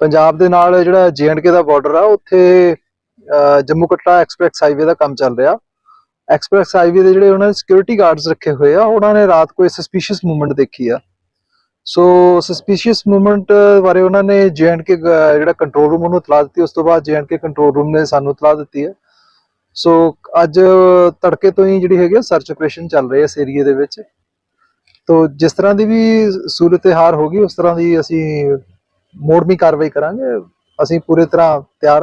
ਪੰਜਾਬ ਦੇ ਨਾਲ ਜਿਹੜਾ ਜੀਐਨਕੇ ਦਾ ਬਾਰਡਰ ਆ, ਉੱਥੇ ਜੰਮੂ ਕਟੜਾ ਐਕਸਪ੍ਰੈਸ ਹਾਈਵੇ ਦਾ ਕੰਮ ਚੱਲ ਰਿਹਾ। ਐਕਸਪ੍ਰੈਸ ਹਾਈਵੇ ਦੇ ਜਿਹੜੇ ਉਹਨਾਂ ਨੇ ਸਿਕਿਉਰਿਟੀ ਗਾਰਡਸ ਰੱਖੇ ਹੋਏ ਆ, ਉਹਨਾਂ ਨੇ ਰਾਤ ਕੋਈ ਸਸਪੀਸ਼ੀਅਸ ਮੂਵਮੈਂਟ ਦੇਖੀ ਆ। ਸੋ ਸਸਪੀਸ਼ੀਅਸ ਮੂਵਮੈਂਟ ਬਾਰੇ ਉਹਨਾਂ ਨੇ ਜੀਐਨਕੇ ਜਿਹੜਾ ਕੰਟਰੋਲ ਰੂਮ ਨੂੰ ਤਲਾ ਦਿੱਤੀ, ਉਸ ਤੋਂ ਬਾਅਦ ਜੀਐਨਕੇ ਕੰਟਰੋਲ ਰੂਮ ਨੇ ਸਾਨੂੰ ਤਲਾ ਦਿੱਤੀ ਹੈ। ਸੋ ਅੱਜ ਤੜਕੇ ਤੋਂ ਹੀ ਜਿਹੜੀ ਹੈਗੀ ਸਰਚ ਆਪਰੇਸ਼ਨ ਚੱਲ ਰਹੀ ਹੈ ਇਸ ਏਰੀਏ ਦੇ ਵਿੱਚ। ਤੋ ਜਿਸ ਤਰ੍ਹਾਂ ਦੀ ਵੀ ਸੂਰਤ ਹਾਰ ਹੋਗੀ ਉਸ ਤਰ੍ਹਾਂ ਦੀ ਅਸੀਂ ਮੋੜਮੀ ਕਾਰਵਾਈ ਕਰਾਂਗੇ। ਅਸੀਂ ਪੂਰੀ ਤਰ੍ਹਾਂ ਤਿਆਰ ਹਾਂ